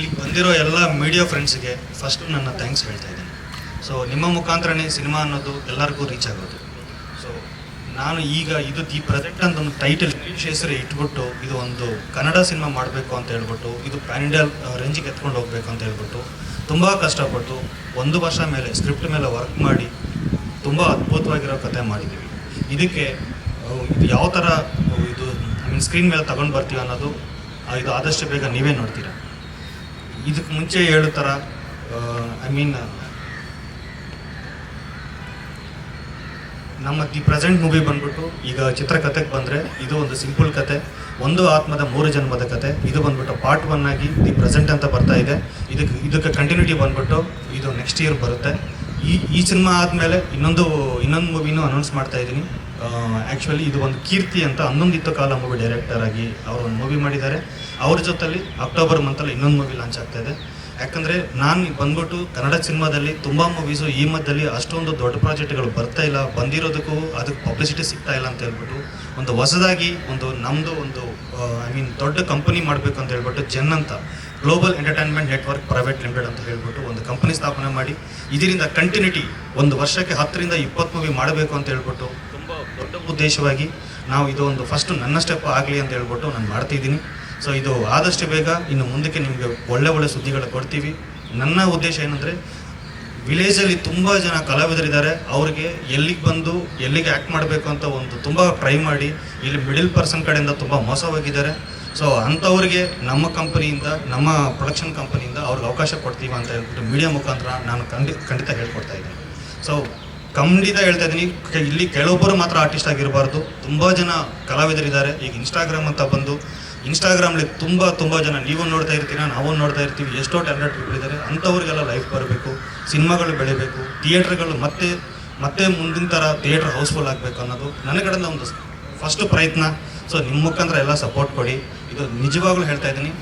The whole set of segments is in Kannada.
ಇಲ್ಲಿ ಬಂದಿರೋ ಎಲ್ಲ ಮೀಡಿಯಾ ಫ್ರೆಂಡ್ಸ್ಗೆ ಫಸ್ಟ್ ನನ್ನ ಥ್ಯಾಂಕ್ಸ್ ಹೇಳ್ತಾ ಇದ್ದೀನಿ. ಸೊ ನಿಮ್ಮ ಮುಖಾಂತರನೇ ಸಿನಿಮಾ ಅನ್ನೋದು ಎಲ್ಲರಿಗೂ ರೀಚ್ ಆಗೋದು. ಸೊ ನಾನು ಈಗ ಇದು ದಿ ಪ್ರೆಸೆಂಟ್ ಅಂತ ಒಂದು ಟೈಟಲ್ ಇಂಗ್ಲೀಷ್ ಹೆಸರು ಇಟ್ಬಿಟ್ಟು ಇದು ಒಂದು ಕನ್ನಡ ಸಿನಿಮಾ ಮಾಡಬೇಕು ಅಂತ ಹೇಳ್ಬಿಟ್ಟು, ಇದು ಪ್ಯಾನ್ ಇಂಡಿಯಾ ರೇಂಜಿಗೆ ಎತ್ಕೊಂಡು ಹೋಗ್ಬೇಕು ಅಂತ ಹೇಳ್ಬಿಟ್ಟು ತುಂಬ ಕಷ್ಟಪಟ್ಟು ಒಂದು ವರ್ಷ ಮೇಲೆ ಸ್ಕ್ರಿಪ್ಟ್ ಮೇಲೆ ವರ್ಕ್ ಮಾಡಿ ತುಂಬ ಅದ್ಭುತವಾಗಿರೋ ಕತೆ ಮಾಡಿದ್ದೀವಿ. ಇದಕ್ಕೆ ಇದು ಯಾವ ಥರ ಇದು ಸ್ಕ್ರೀನ್ ಮೇಲೆ ತಗೊಂಡು ಬರ್ತೀವಿ ಅನ್ನೋದು ಇದು ಆದಷ್ಟು ಬೇಗ ನೀವೇ ನೋಡ್ತೀರಾ. ಇದಕ್ಕೆ ಮುಂಚೆ ಹೇಳೋ ಐ ಮೀನ್ ನಮ್ಮ ದಿ ಪ್ರೆಸೆಂಟ್ ಮೂವಿ ಬಂದ್ಬಿಟ್ಟು ಈಗ ಚಿತ್ರಕಥೆಗೆ ಬಂದರೆ ಇದು ಒಂದು ಸಿಂಪಲ್ ಕತೆ ಒಂದು ಆತ್ಮದ ಮೂರು ಜನ್ಮದ ಕತೆ ಇದು ಬಂದ್ಬಿಟ್ಟು ಪಾರ್ಟ್ ಒನ್ ಆಗಿ ದಿ ಪ್ರೆಸೆಂಟ್ ಅಂತ ಬರ್ತಾ ಇದೆ. ಇದಕ್ಕೆ ಇದಕ್ಕೆ ಕಂಟಿನ್ಯೂಟಿ ಬಂದ್ಬಿಟ್ಟು ಇದು ನೆಕ್ಸ್ಟ್ ಇಯರ್ ಬರುತ್ತೆ. ಈ ಈ ಸಿನಿಮಾ ಆದಮೇಲೆ ಇನ್ನೊಂದು ಇನ್ನೊಂದು ಮೂವಿನೂ ಅನೌನ್ಸ್ ಮಾಡ್ತಾ ಇದ್ದೀನಿ. ಆ್ಯಕ್ಚುಲಿ ಇದು ಒಂದು ಕೀರ್ತಿ ಅಂತ ಹನ್ನೊಂದಿತ್ತು ಕಾಲ ಮೂವಿ ಡೈರೆಕ್ಟರ್ ಆಗಿ ಅವರು ಒಂದು ಮೂವಿ ಮಾಡಿದ್ದಾರೆ. ಅವ್ರ ಜೊತೆಲಿ ಅಕ್ಟೋಬರ್ ಮಂತಲ್ಲಿ ಇನ್ನೊಂದು ಮೂವಿ ಲಾಂಚ್ ಆಗ್ತಾ ಇದೆ. ಯಾಕಂದರೆ ನಾನು ಬಂದ್ಬಿಟ್ಟು ಕನ್ನಡ ಸಿನಿಮಾದಲ್ಲಿ ತುಂಬ ಮೂವೀಸು ಈ ಮಧ್ಯದಲ್ಲಿ ಅಷ್ಟೊಂದು ದೊಡ್ಡ ಪ್ರಾಜೆಕ್ಟ್ಗಳು ಬರ್ತಾ ಇಲ್ಲ. ಬಂದಿರೋದಕ್ಕೂ ಅದಕ್ಕೆ ಪಬ್ಲಿಸಿಟಿ ಸಿಗ್ತಾ ಇಲ್ಲ ಅಂತ ಹೇಳ್ಬಿಟ್ಟು ಒಂದು ಹೊಸದಾಗಿ ಒಂದು ನಮ್ಮದು ಒಂದು ಐ ಮೀನ್ ದೊಡ್ಡ ಕಂಪನಿ ಮಾಡಬೇಕು ಅಂತ ಹೇಳ್ಬಿಟ್ಟು ಜೆನ್ ಅಂತ global entertainment network private limited ಅಂತ ಹೇಳ್ಬಿಟ್ಟು ಒಂದು ಕಂಪನಿ ಸ್ಥಾಪನೆ ಮಾಡಿ, ಇದರಿಂದ ಕಂಟಿನ್ಯೂಟಿ ಒಂದು ವರ್ಷಕ್ಕೆ ಹತ್ತರಿಂದ ಇಪ್ಪತ್ತು ಮೂವಿ ಮಾಡಬೇಕು ಅಂತ ಹೇಳ್ಬಿಟ್ಟು ದೊಡ್ಡ ಉದ್ದೇಶವಾಗಿ ನಾವು ಇದು ಒಂದು ಫಸ್ಟ್ ನನ್ನ ಸ್ಟೆಪ್ ಆಗಲಿ ಅಂತ ಹೇಳ್ಬಿಟ್ಟು ನಾನು ಮಾಡ್ತಿದ್ದೀನಿ ಸೊ ಇದು ಆದಷ್ಟು ಬೇಗ ಇನ್ನು ಮುಂದಕ್ಕೆ ನಿಮಗೆ ಒಳ್ಳೆ ಒಳ್ಳೆ ಸುದ್ದಿಗಳು ಕೊಡ್ತೀವಿ. ನನ್ನ ಉದ್ದೇಶ ಏನಂದರೆ ವಿಲೇಜಲ್ಲಿ ತುಂಬ ಜನ ಕಲಾವಿದರಿದ್ದಾರೆ. ಅವ್ರಿಗೆ ಎಲ್ಲಿಗೆ ಬಂದು, ಎಲ್ಲಿಗೆ ಆ್ಯಕ್ಟ್ ಮಾಡಬೇಕು ಅಂತ ಒಂದು ತುಂಬ ಟ್ರೈ ಮಾಡಿ, ಇಲ್ಲಿ ಮಿಡಿಲ್ ಪರ್ಸನ್ ಕಡೆಯಿಂದ ತುಂಬ ಮೋಸ ಹೋಗಿದ್ದಾರೆ ಸೊ ಅಂಥವ್ರಿಗೆ ನಮ್ಮ ಕಂಪನಿಯಿಂದ ನಮ್ಮ ಪ್ರೊಡಕ್ಷನ್ ಕಂಪನಿಯಿಂದ ಅವ್ರಿಗೆ ಅವಕಾಶ ಕೊಡ್ತೀವಿ ಅಂತ ಹೇಳ್ಬಿಟ್ಟು ಮೀಡಿಯಾ ಮುಖಾಂತರ ನಾನು ಖಂಡಿತ ಖಂಡಿತ ಹೇಳ್ಕೊಡ್ತಾ ಇದ್ದೀನಿ. ಸೊ ಖಂಡಿತ ಹೇಳ್ತಾ ಇದ್ದೀನಿ. ಇಲ್ಲಿ ಕೆಲವೊಬ್ಬರು ಮಾತ್ರ ಆರ್ಟಿಸ್ಟ್ ಆಗಿರಬಾರ್ದು. ತುಂಬ ಜನ ಕಲಾವಿದರಿದ್ದಾರೆ. ಈಗ ಇನ್ಸ್ಟಾಗ್ರಾಮ್ ಅಂತ ಬಂದು ಇನ್ಸ್ಟಾಗ್ರಾಮ್ಲಿ ತುಂಬ ತುಂಬ ಜನ ನೀವು ನೋಡ್ತಾ ಇರ್ತೀರಾ, ನಾವು ನೋಡ್ತಾ ಇರ್ತೀವಿ. ಎಷ್ಟೋ ಟ್ಯಾಲೆಂಟ್ ಇದ್ದಾರೆ. ಅಂಥವ್ರಿಗೆಲ್ಲ ಲೈಫ್ ಬರಬೇಕು. ಸಿನಿಮಾಗಳು ಬೆಳಿಬೇಕು. ಥಿಯೇಟ್ರ್ಗಳು ಮತ್ತೆ ಮತ್ತೆ ಮುಂದಿನ ಥರ ಥಿಯೇಟ್ರ್ ಹೌಸ್ಫುಲ್ ಆಗಬೇಕು ಅನ್ನೋದು ನನ್ನ ಕಡೆಯಿಂದ ಒಂದು ಫಸ್ಟ್ ಪ್ರಯತ್ನ. ಸೊ ನಿಮ್ಮ ಮುಖಾಂತರ ಎಲ್ಲ ಸಪೋರ್ಟ್ ಕೊಡಿ. ಇದು ನಿಜವಾಗ್ಲೂ ಹೇಳ್ತಾ ಇದ್ದೀನಿ.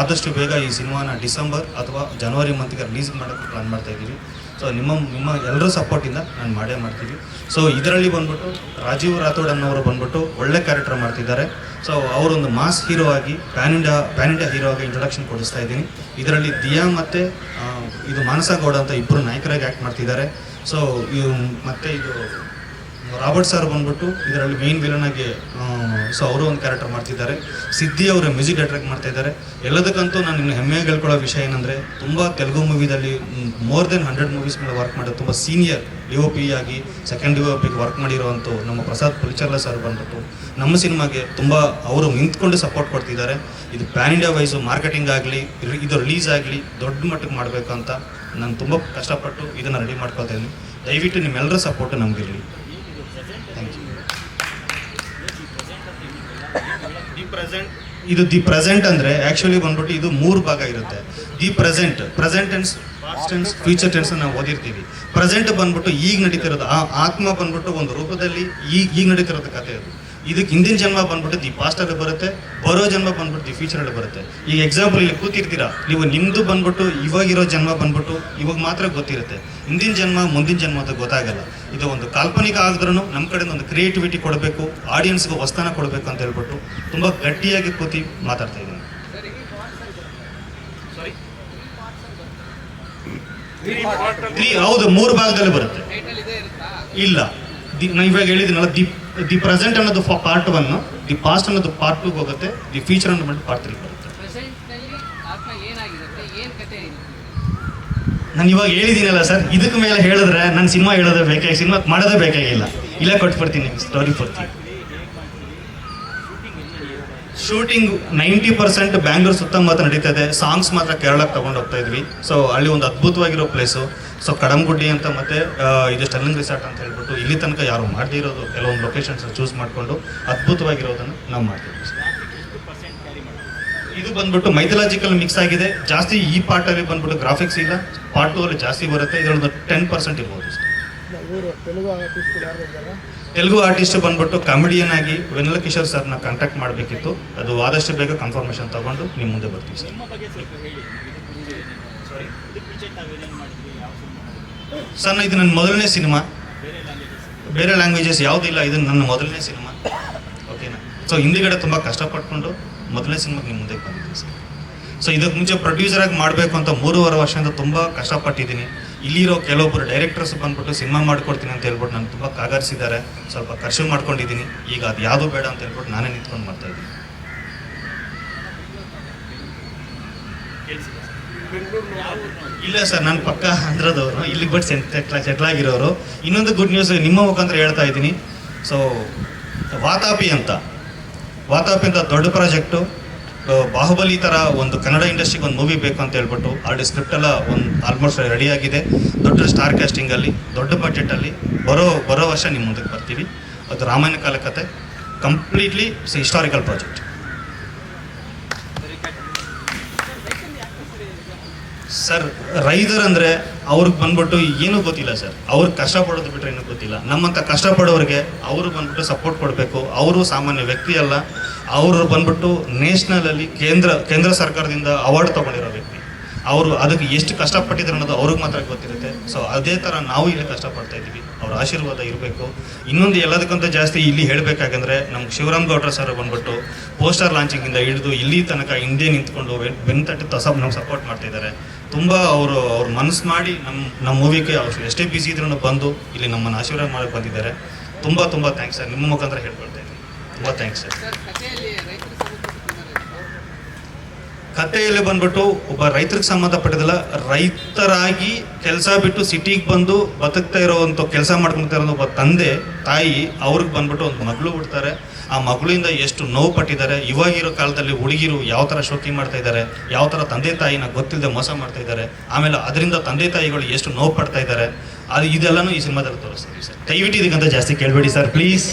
ಆದಷ್ಟು ಬೇಗ ಈ ಸಿನಿಮಾನ ಡಿಸೆಂಬರ್ ಅಥವಾ ಜನವರಿ ಮಂತ್ಗೆ ರಿಲೀಸ್ ಮಾಡೋಕ್ಕೆ ಪ್ಲಾನ್ ಮಾಡ್ತಾ ಇದ್ದೀವಿ. ಸೊ ನಿಮ್ಮ ನಿಮ್ಮ ಎಲ್ಲರೂ ಸಪೋರ್ಟಿಂದ ನಾನು ಮಾಡೇ ಮಾಡ್ತೀವಿ. ಸೊ ಇದರಲ್ಲಿ ಬಂದ್ಬಿಟ್ಟು ರಾಜೀವ್ ರಾಥೋಡ್ ಅನ್ನೋರು ಬಂದ್ಬಿಟ್ಟು ಒಳ್ಳೆ ಕ್ಯಾರೆಕ್ಟರ್ ಮಾಡ್ತಿದ್ದಾರೆ. ಸೊ ಅವರೊಂದು ಮಾಸ್ ಹೀರೋ ಆಗಿ pan India pan India hero ಆಗಿ ಇಂಟ್ರೊಡಕ್ಷನ್ ಕೊಡಿಸ್ತಾ ಇದ್ದೀನಿ. ಇದರಲ್ಲಿ ದಿಯಾ ಮತ್ತು ಇದು ಮಾನಸ ಗೌಡ ಅಂತ ಇಬ್ಬರು ನಾಯಕರಾಗಿ ಆ್ಯಕ್ಟ್ ಮಾಡ್ತಿದ್ದಾರೆ. ಸೊ ಇವು ಮತ್ತು ಇದು ರಾಬರ್ಟ್ ಸರ್ ಬಂದ್ಬಿಟ್ಟು ಇದರಲ್ಲಿ ಮೇನ್ ವಿಲನ್ ಆಗಿ ಸೊ ಅವರು ಒಂದು ಕ್ಯಾರೆಕ್ಟರ್ ಮಾಡ್ತಿದ್ದಾರೆ. ಸಿದ್ಧಿ ಅವರ ಮ್ಯೂಸಿಕ್ ಡೈರೆಕ್ಟ್ ಮಾಡ್ತಾ ಇದ್ದಾರೆ. ಎಲ್ಲದಕ್ಕಂತೂ ನಾನು ಇನ್ನು ಹೆಮ್ಮೆ ಹೇಳ್ಕೊಳ್ಳೋ ವಿಷಯ ಏನಂದರೆ, ತುಂಬ ತೆಲುಗು ಮೂವಿದಲ್ಲಿ ಮೋರ್ ದೆನ್ ಹಂಡ್ರೆಡ್ ಮೂವೀಸ್ ಮೇಲೆ ವರ್ಕ್ ಮಾಡೋದು ತುಂಬ ಸೀನಿಯರ್ ಡಿ ಒ ಪಿ ಆಗಿ ಸೆಕೆಂಡ್ ಡಿ ಒ ಪಿಗೆ ವರ್ಕ್ ಮಾಡಿರೋವಂಥ ನಮ್ಮ ಪ್ರಸಾದ್ ಪುಲಿಚರ್ಲ ಸರ್ ಬಂದ್ಬಿಟ್ಟು ನಮ್ಮ ಸಿನಿಮಾಗೆ ತುಂಬ ಅವರು ನಿಂತ್ಕೊಂಡು ಸಪೋರ್ಟ್ ಕೊಡ್ತಿದ್ದಾರೆ. ಇದು ಪ್ಯಾನ್ ಇಂಡಿಯಾ ವೈಸು ಮಾರ್ಕೆಟಿಂಗ್ ಆಗಲಿ ಇದು ರಿಲೀಸ್ ಆಗಲಿ ದೊಡ್ಡ ಮಟ್ಟಕ್ಕೆ ಮಾಡಬೇಕು ಅಂತ ನಾನು ತುಂಬ ಕಷ್ಟಪಟ್ಟು ಇದನ್ನು ರೆಡಿ ಮಾಡ್ಕೊಳ್ತಾ ಇದ್ದೀನಿ. ದಯವಿಟ್ಟು ನಿಮ್ಮೆಲ್ಲರ ಸಪೋರ್ಟ್ ನಮಗಿರಲಿ ಥ್ಯಾಂಕ್ ಯು ದಿ ಪ್ರೆಸೆಂಟ್ ಇದು ದಿ ಪ್ರೆಸೆಂಟ್ ಅಂದರೆ ಆ್ಯಕ್ಚುಲಿ ಬಂದ್ಬಿಟ್ಟು ಇದು ಮೂರು ಭಾಗ ಇರುತ್ತೆ. The present present tense past tense future tense ನಾವು ಓದಿರ್ತೀವಿ. ಪ್ರೆಸೆಂಟ್ ಬಂದ್ಬಿಟ್ಟು ಈಗ ನಡೀತಿರೋದು ಆ ಆತ್ಮ ಬಂದ್ಬಿಟ್ಟು ಒಂದು ರೂಪದಲ್ಲಿ ಈಗ ಈಗ ನಡೀತಿರೋದು ಕಥೆ ಅದು. ಇದಕ್ಕೆ ಹಿಂದಿನ ಜನ್ಮ ಬಂದ್ಬಿಟ್ಟು ದಿ ಪಾಸ್ಟಲ್ಲಿ ಬರುತ್ತೆ ಬರೋ ಜನ್ಮ ಬಂದ್ಬಿಟ್ಟು ದಿ ಫ್ಯೂಚರಲ್ಲಿ ಬರುತ್ತೆ. ಈಗ ಎಕ್ಸಾಂಪಲ್ ಇಲ್ಲಿ ಕೂತಿರ್ತೀರಾ? ನೀವು ನಿಮ್ಮದು ಬಂದ್ಬಿಟ್ಟು ಇವಾಗಿರೋ ಜನ್ಮ ಬಂದ್ಬಿಟ್ಟು ಇವಾಗ ಮಾತ್ರ ಗೊತ್ತಿರುತ್ತೆ. ಹಿಂದಿನ ಜನ್ಮ ಮುಂದಿನ ಜನ್ಮ ಅಂತ ಗೊತ್ತಾಗಲ್ಲ. ಇದು ಒಂದು ಕಾಲ್ಪನಿಕ ಆದ್ರೂ ನಮ್ಮ ಕಡೆಯಿಂದ ಒಂದು ಕ್ರಿಯೇಟಿವಿಟಿ ಕೊಡಬೇಕು ಆಡಿಯನ್ಸ್ಗೆ ಹೊಸ್ತಾನ ಕೊಡಬೇಕು ಅಂತ ಹೇಳ್ಬಿಟ್ಟು ತುಂಬ ಗಟ್ಟಿಯಾಗಿ ಕೂತಿ ಮಾತಾಡ್ತಾ ಇದ್ದೀನಿ. ಹೌದು ಮೂರು ಭಾಗದಲ್ಲಿ ಬರುತ್ತೆ. ಇಲ್ಲ. ದಿ ನಾ ಇವಾಗ ಹೇಳಿದ್ದೀನಲ್ಲ ದಿ ದಿ ಪ್ರೆಸೆಂಟ್ ಅನ್ನೋದು ಪಾರ್ಟ್ ಒನ್ ದಿ ಪಾಸ್ಟ್ ಅನ್ನೋದು ಪಾರ್ಟ್ ಟೂಗೆ ಹೋಗುತ್ತೆ ದಿ ಫ್ಯೂಚರ್ ಅನ್ನೋದು ಪಾರ್ಟ್ ತ್ರೀ ಬರುತ್ತೆ ನಾನು ಇವಾಗ ಹೇಳಿದ್ದೀನಲ್ಲ ಸರ್ ಇದಕ್ಕೆ ಮೇಲೆ ಹೇಳಿದ್ರೆ ನಾನು ಸಿನಿಮಾ ಹೇಳೋದೇ ಬೇಕಾಗಿ ಸಿನಿಮಾ ಮಾಡೋದೇ ಬೇಕಾಗಿಲ್ಲ ಇಲ್ಲೇ. ಕೊಟ್ಬಿಡ್ತೀನಿ ಸ್ಟೋರಿ ಕೊಡ್ತೀನಿ ಶೂಟಿಂಗ್ ನೈಂಟಿ ಪರ್ಸೆಂಟ್ ಬ್ಯಾಂಗ್ಳೂರ್ ಸುತ್ತಮುತ್ತ ನಡೀತಾ ಇದೆ. ಸಾಂಗ್ಸ್ ಮಾತ್ರ ಕೇರಳಕ್ಕೆ ತಗೊಂಡು ಹೋಗ್ತಾ ಇದ್ವಿ. ಸೊ ಅಲ್ಲಿ ಒಂದು ಅದ್ಭುತವಾಗಿರೋ ಪ್ಲೇಸು ಸೊ ಕಡಂಗುಡ್ಡಿ ಅಂತ ಮತ್ತೆ ಇದು ಸ್ಟರ್ಲಿಂಗ್ ರಿಸಾರ್ಟ್ ಅಂತ ಹೇಳ್ಬಿಟ್ಟು ಇಲ್ಲಿ ತನಕ ಯಾರು ಮಾಡದೇ ಇರೋದು ಕೆಲವೊಂದು ಲೊಕೇಶನ್ಸ್ ಚೂಸ್ ಮಾಡಿಕೊಂಡು ಅದ್ಭುತವಾಗಿರೋದನ್ನು ನಾವು ಮಾಡ್ತೀವಿ. ಸರ್. ಇದು ಬಂದ್ಬಿಟ್ಟು ಮೈಥಲಾಜಿಕಲ್ ಮಿಕ್ಸ್ ಆಗಿದೆ. ಜಾಸ್ತಿ ಈ ಪಾರ್ಟಲ್ಲಿ ಬಂದ್ಬಿಟ್ಟು ಗ್ರಾಫಿಕ್ಸ್ ಇಲ್ಲ. ಪಾರ್ಟ್ ಟೂ ಅಲ್ಲಿ ಜಾಸ್ತಿ ಬರುತ್ತೆ. ಇದರೊಂದು ಟೆನ್ ಪರ್ಸೆಂಟ್ ಇರ್ಬೋದು. ತೆಲುಗು ಆರ್ಟಿಸ್ಟ್ ಯಾರು ಇದ್ದಾರೆ ತೆಲುಗು ಆರ್ಟಿಸ್ಟ್ ಬಂದ್ಬಿಟ್ಟು ಕಾಮಿಡಿಯನ್ ಆಗಿ ವೆನಲ ಕಿಶೋರ್ ಸರ್ನ ಕಾಂಟ್ಯಾಕ್ಟ್ ಮಾಡಬೇಕಿತ್ತು. ಅದು ಆದಷ್ಟು ಬೇಗ ಕನ್ಫರ್ಮೇಷನ್ ತಗೊಂಡು ನಿಮ್ಮ ಮುಂದೆ ಬರ್ತೀವಿ ಸರ್ ಸರ್, ಇದು ನನ್ನ ಮೊದಲನೇ ಸಿನಿಮಾ. ಬೇರೆ ಲ್ಯಾಂಗ್ವೇಜಸ್ ಯಾವುದಿಲ್ಲ ಇದು ನನ್ನ ಮೊದಲನೇ ಸಿನಿಮಾ. ಓಕೆನಾ? ಸೊ ಹಿಂದಿಗಡೆ ತುಂಬ ಕಷ್ಟಪಟ್ಕೊಂಡು ಮೊದಲನೇ ಸಿನಿಮಾಗೆ ನಿಮ್ಮ ಮುಂದೆ ಬಂದಿದ್ದೀನಿ ಸರ್. ಸೊ ಇದಕ್ಕೆ ಮುಂಚೆ ಪ್ರೊಡ್ಯೂಸರ್ ಆಗಿ ಮಾಡಬೇಕು ಅಂತ ಮೂರುವರೆ ವರ್ಷದಿಂದ ತುಂಬ ಕಷ್ಟಪಟ್ಟಿದ್ದೀನಿ. ಇಲ್ಲಿರೋ ಕೆಲವೊಬ್ಬರು ಡೈರೆಕ್ಟರ್ಸ್ ಬಂದ್ಬಿಟ್ಟು ಸಿನಿಮಾ ಮಾಡ್ಕೊಡ್ತೀನಿ ಅಂತ ಹೇಳ್ಬಿಟ್ಟು ನಾನು ತುಂಬ ಕಾಗಾರಿಸಿದ್ದಾರೆ. ಸ್ವಲ್ಪ ಖರ್ಚು ಮಾಡ್ಕೊಂಡಿದ್ದೀನಿ. ಈಗ ಅದು ಯಾವುದು ಬೇಡ ಅಂತ ಹೇಳ್ಬಿಟ್ಟು ನಾನೇ ನಿಂತ್ಕೊಂಡು ಮಾಡ್ತಾ ಇದ್ದೀನಿ. ಇಲ್ಲ ಸರ್ ನನ್ನ ಪಕ್ಕ ಅಂದ್ರದವರು ಇಲ್ಲಿಗೆ ಬಟ್ ಸೆಟ್ಲ್ ಆಗಿರೋರು ಇನ್ನೊಂದು ಗುಡ್ ನ್ಯೂಸ್ ನಿಮ್ಮ ಮುಖಾಂತರ ಹೇಳ್ತಾ ಇದ್ದೀನಿ. ಸೊ ವಾತಾಪಿ ಅಂತ. ವಾತಾಪಿ ಅಂತ ದೊಡ್ಡ ಪ್ರಾಜೆಕ್ಟು ಬಾಹುಬಲಿ ಥರ ಒಂದು ಕನ್ನಡ ಇಂಡಸ್ಟ್ರಿಗೆ ಒಂದು ಮೂವಿ ಬೇಕು ಅಂತ ಹೇಳ್ಬಿಟ್ಟು ಆಲ್ರೆಡಿ ಸ್ಕ್ರಿಪ್ಟ್ ಎಲ್ಲ ಒಂದು ಆಲ್ಮೋಸ್ಟ್ ರೆಡಿಯಾಗಿದೆ ದೊಡ್ಡ ಸ್ಟಾರ್ ಕ್ಯಾಸ್ಟಿಂಗಲ್ಲಿ ದೊಡ್ಡ ಬಜೆಟಲ್ಲಿ ಬರೋ ಬರೋ ವರ್ಷ ನಿಮ್ಮ ಮುಂದಕ್ಕೆ ಬರ್ತೀವಿ. ಅದು ರಾಮಾಯಣ ಕಾಲ ಕತೆ ಕಂಪ್ಲೀಟ್ಲಿ ಹಿಸ್ಟಾರಿಕಲ್ ಪ್ರಾಜೆಕ್ಟ್ ಸರ್, ರೈತರಂದರೆ ಅಂದ್ರೆ ಅವ್ರಿಗೆ ಬಂದ್ಬಿಟ್ಟು ಏನೂ ಗೊತ್ತಿಲ್ಲ ಸರ್. ಅವ್ರಿಗೆ ಕಷ್ಟಪಡೋದು ಬಿಟ್ರೆ ಏನೂ ಗೊತ್ತಿಲ್ಲ. ನಮ್ಮಂತ ಕಷ್ಟಪಡೋರಿಗೆ ಅವರು ಬಂದ್ಬಿಟ್ಟು ಸಪೋರ್ಟ್ ಕೊಡಬೇಕು. ಅವರು ಸಾಮಾನ್ಯ ವ್ಯಕ್ತಿ ಅಲ್ಲ. ಅವರು ಬಂದ್ಬಿಟ್ಟು ನ್ಯಾಷನಲ್ ಅಲ್ಲಿ ಕೇಂದ್ರ ಕೇಂದ್ರ ಸರ್ಕಾರದಿಂದ ಅವಾರ್ಡ್ ತಗೊಂಡಿರೋ ವ್ಯಕ್ತಿ. ಅವರು ಅದಕ್ಕೆ ಎಷ್ಟು ಕಷ್ಟಪಟ್ಟಿದ್ರು ಅನ್ನೋದು ಅವ್ರಿಗೆ ಮಾತ್ರ ಗೊತ್ತಿರುತ್ತೆ. ಸೊ ಅದೇ ಥರ ನಾವು ಇಲ್ಲಿ ಕಷ್ಟಪಡ್ತಾ ಇದ್ದೀವಿ. ಅವ್ರ ಆಶೀರ್ವಾದ ಇರಬೇಕು. ಇನ್ನೊಂದು ಎಲ್ಲದಕ್ಕಿಂತ ಜಾಸ್ತಿ ಇಲ್ಲಿ ಹೇಳಬೇಕಾಗಂದ್ರೆ ನಮ್ಗೆ ಶಿವರಾಮ್ ಗೌಡ್ರ ಸರ್ ಬಂದ್ಬಿಟ್ಟು ಪೋಸ್ಟರ್ ಲಾಂಚಿಂಗಿಂದ ಹಿಡಿದು ಇಲ್ಲಿ ತನಕ ಹಿಂದೆ ನಿಂತ್ಕೊಂಡು ಬೆನ್ ತಟ್ಟಿ ತಸ ನಮ್ಗೆ ಸಪೋರ್ಟ್ ಮಾಡ್ತಾ ಇದ್ದಾರೆ ತುಂಬ ಅವರು ಅವ್ರ ಮನಸ್ಸು ಮಾಡಿ ನಮ್ಮ ನಮ್ಮ ಮೂವಿಗೆ ಅವ್ರು ಎಷ್ಟೇ ಬ್ಯುಸಿ ಇದ್ರೂ ಬಂದು ಇಲ್ಲಿ ನಮ್ಮನ್ನು ಆಶೀರ್ವಾದ ಮಾಡಕ್ಕೆ ಬಂದಿದ್ದಾರೆ. ತುಂಬ ತುಂಬ ಥ್ಯಾಂಕ್ಸ್ ಸರ್ ನಿಮ್ಮ ಮುಖಾಂತರ ಹೇಳ್ಕೊಳ್ತಾ ಇದ್ದೀನಿ. ತುಂಬ ಥ್ಯಾಂಕ್ಸ್ ಸರ್ ಕಥೆಯಲ್ಲಿ ಬಂದ್ಬಿಟ್ಟು ಒಬ್ಬ ರೈತರಿಗೆ ಸಂಬಂಧಪಟ್ಟಿದ್ದಲ್ಲ ರೈತರಾಗಿ ಕೆಲಸ ಬಿಟ್ಟು ಸಿಟಿಗೆ ಬಂದು ಬದುಕ್ತಾ ಇರೋವಂಥ ಕೆಲಸ ಮಾಡ್ಕೊಳ್ತಾ ಇರೋ ಒಬ್ಬ ತಂದೆ ತಾಯಿ ಅವ್ರಿಗೆ ಬಂದ್ಬಿಟ್ಟು ಒಂದು ಮಗಳು ಬಿಡ್ತಾರೆ ಆ ಮಗಳಿಂದ ಎಷ್ಟು ನೋವು ಪಟ್ಟಿದ್ದಾರೆ ಇವಾಗಿರೋ ಕಾಲದಲ್ಲಿ ಹುಡುಗಿರು ಯಾವ ಥರ ಶೋಕಿ ಮಾಡ್ತಾ ಇದ್ದಾರೆ, ಯಾವ ಥರ ತಂದೆ ತಾಯಿನ ಗೊತ್ತಿಲ್ಲದೆ ಮೋಸ ಮಾಡ್ತಾ ಇದ್ದಾರೆ, ಆಮೇಲೆ ಅದರಿಂದ ತಂದೆ ತಾಯಿಗಳು ಎಷ್ಟು ನೋವು ಪಡ್ತಾ ಇದ್ದಾರೆ, ಅದು ಇದೆಲ್ಲನೂ ಈ ಸಿನಿಮಾದಲ್ಲಿ ತೋರಿಸ್ತೀವಿ ಸರ್. ದಯವಿಟ್ಟು ಇದಕ್ಕಂತ ಜಾಸ್ತಿ ಕೇಳಬೇಡಿ ಸರ್, ಪ್ಲೀಸ್.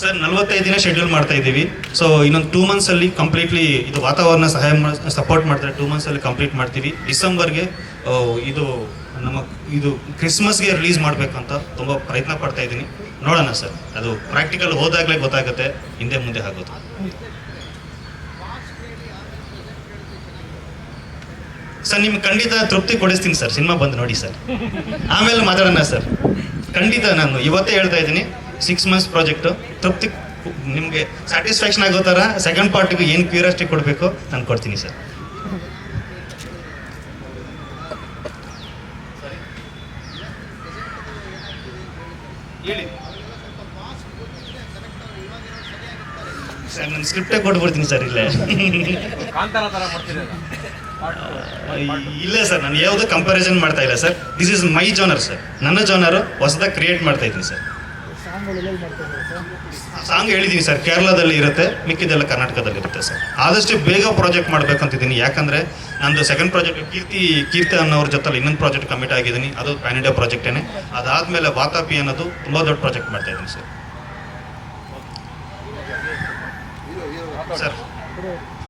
ಸರ್, ನಲವತ್ತೈದು ದಿನ ಶೆಡ್ಯೂಲ್ ಮಾಡ್ತಾ ಇದ್ದೀವಿ. ಸೊ ಇನ್ನೊಂದು ಟೂ ಮಂತ್ಸಲ್ಲಿ ಕಂಪ್ಲೀಟ್ಲಿ ಇದು ವಾತಾವರಣ ಸಹಾಯ ಸಪೋರ್ಟ್ ಮಾಡ್ತಾರೆ. ಟೂ ಮಂತ್ಸಲ್ಲಿ ಕಂಪ್ಲೀಟ್ ಮಾಡ್ತೀವಿ. ಡಿಸೆಂಬರ್ಗೆ ಇದು ನಮ್ಮ, ಇದು ಕ್ರಿಸ್ಮಸ್ಗೆ ರಿಲೀಸ್ ಮಾಡಬೇಕಂತ ತುಂಬ ಪ್ರಯತ್ನ ಪಡ್ತಾ ಇದ್ದೀನಿ. ನೋಡೋಣ ಸರ್. ಅದು ಪ್ರಾಕ್ಟಿಕಲ್ ಹೋದಾಗಲೇ ಗೊತ್ತಾಗುತ್ತೆ, ಹಿಂದೆ ಮುಂದೆ ಆಗೋದು. ಸರ್, ನಿಮ್ಗೆ ಖಂಡಿತ ತೃಪ್ತಿ ಕೊಡಿಸ್ತೀನಿ ಸರ್. ಸಿನಿಮಾ ಬಂದು ನೋಡಿ ಸರ್. ಆಮೇಲೆ ಮಾತಾಡೋಣ ಸರ್. ಖಂಡಿತ ನಾನು ಇವತ್ತೇ ಹೇಳ್ತಾ ಇದ್ದೀನಿ ಸಿಕ್ಸ್ ಮಂತ್ಸ್ ಪ್ರಾಜೆಕ್ಟು ತೃಪ್ತಿ ನಿಮಗೆ ಸ್ಯಾಟಿಸ್ಫ್ಯಾಕ್ಷನ್ ಆಗೋ ಥರ ಸೆಕೆಂಡ್ ಪಾರ್ಟಿಗೆ ಏನು ಕ್ಯೂರಿಯಾಸಿಟಿ ಕೊಡಬೇಕು, ನಾನು ಕೊಡ್ತೀನಿ ಸರ್. ನಾನು ಸ್ಕ್ರಿಪ್ಟೇ ಕೊಟ್ಬಿಡ್ತೀನಿ ಸರ್ ಇಲ್ಲೇ. ಇಲ್ಲ ಸರ್ ನಾನು ಯಾವುದು ಕಂಪ್ಯಾರಿಸನ್ ಮಾಡ್ತಾ ಇಲ್ಲ sir. This is my genre sir ನನ್ನ ಜೋನರು ಹೊಸದಾಗಿ ಕ್ರಿಯೇಟ್ ಮಾಡ್ತಾ ಇದ್ದೀನಿ ಸರ್. ಸಾಂಗ್ ಹೇಳಿದ್ದೀನಿ ಸರ್ ಕೇರಳದಲ್ಲಿ ಇರುತ್ತೆ ಮಿಕ್ಕಿದೆಲ್ಲ ಕರ್ನಾಟಕದಲ್ಲಿ ಇರುತ್ತೆ ಸರ್. ಆದಷ್ಟು ಬೇಗ ಪ್ರಾಜೆಕ್ಟ್ ಮಾಡ್ಬೇಕಂತಿದ್ದೀನಿ ಯಾಕಂದ್ರೆ ನಂದು ಸೆಕೆಂಡ್ ಪ್ರಾಜೆಕ್ಟ್ ಕೀರ್ತಿ ಕೀರ್ತಿ ಅನ್ನೋರ ಜೊತೆ ಇನ್ನೊಂದು ಪ್ರಾಜೆಕ್ಟ್ ಕಮಿಟ್ ಆಗಿದ್ದೀನಿ. ಅದು ಪ್ಯಾನ್ ಇಂಡಿಯಾ ಪ್ರಾಜೆಕ್ಟೇನೆ ಅದಾದಮೇಲೆ ವಾತಾಪಿ ಅನ್ನೋದು ತುಂಬ ದೊಡ್ಡ ಪ್ರಾಜೆಕ್ಟ್ ಮಾಡ್ತಾ ಇದ್ದೀನಿ ಸರ್. ಸರ್ ಇವರು